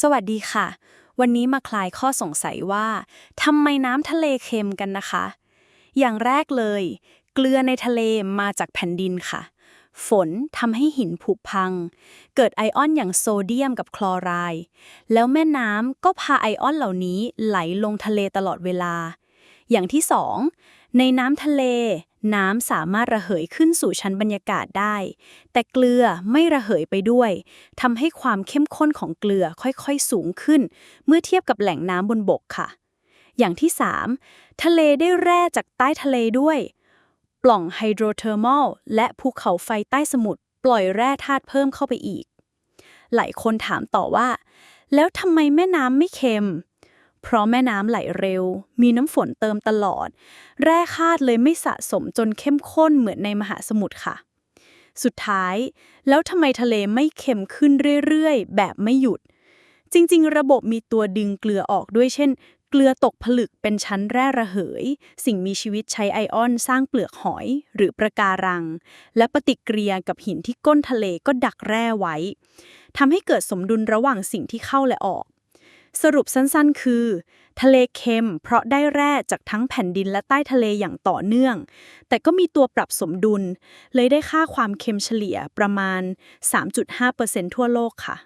สวัสดีค่ะ วันนี้มาคลายข้อสงสัยว่าทำไมน้ำทะเลเค็มกันนะคะ อย่างแรกเลย เกลือในทะเลมาจากแผ่นดินค่ะ ฝนทำให้หินผุพัง เกิดไอออนอย่างโซเดียมกับคลอไรด์แล้วแม่น้ำก็พาไอออนเหล่านี้ไหลลงทะเลตลอดเวลา อย่างที่สองในน้ำทะเล น้ำสามารถระเหยขึ้นสู่ชั้นบรรยากาศได้ แต่เกลือไม่ระเหยไปด้วยทำให้ความเข้มข้นของเกลือค่อยๆสูงขึ้น เมื่อเทียบกับแหล่งน้ำบนบกค่ะ อย่างที่ 3 ทะเลได้แร่จากใต้ทะเลด้วย ปล่องไฮโดรเทอร์มัลและภูเขาไฟใต้สมุทรปล่อยแร่ธาตุเพิ่มเข้าไปอีก หลายคนถามต่อว่า แล้วทำไมแม่น้ำไม่เค็ม เพราะแม่น้ำไหลเร็ว มีน้ำฝนเติมตลอด แร่ธาตุเลยไม่สะสมจนเข้มข้นเหมือนในมหาสมุทรค่ะ สุดท้าย แล้วทำไมทะเลไม่เค็มขึ้นเรื่อยๆ แบบไม่หยุด จริง ๆ ระบบมีตัวดึงเกลือออกด้วยเช่น เกลือตกผลึกเป็นชั้นแร่ระเหย สิ่งมีชีวิตใช้ไอออนสร้างเปลือกหอยหรือประการัง และปฏิกิริยากับหินที่ก้นทะเลก็ดักแร่ไว้ทำให้เกิดสมดุลระหว่างสิ่งที่เข้าและออก สรุปสั้นๆ คือ ทะเลเค็ม เพราะได้แร่จากทั้งแผ่นดินและใต้ทะเลอย่างต่อเนื่อง แต่ก็มีตัวปรับสมดุล เลยได้ค่าความเค็มเฉลี่ยประมาณ 3.5%ทั่วโลกค่ะ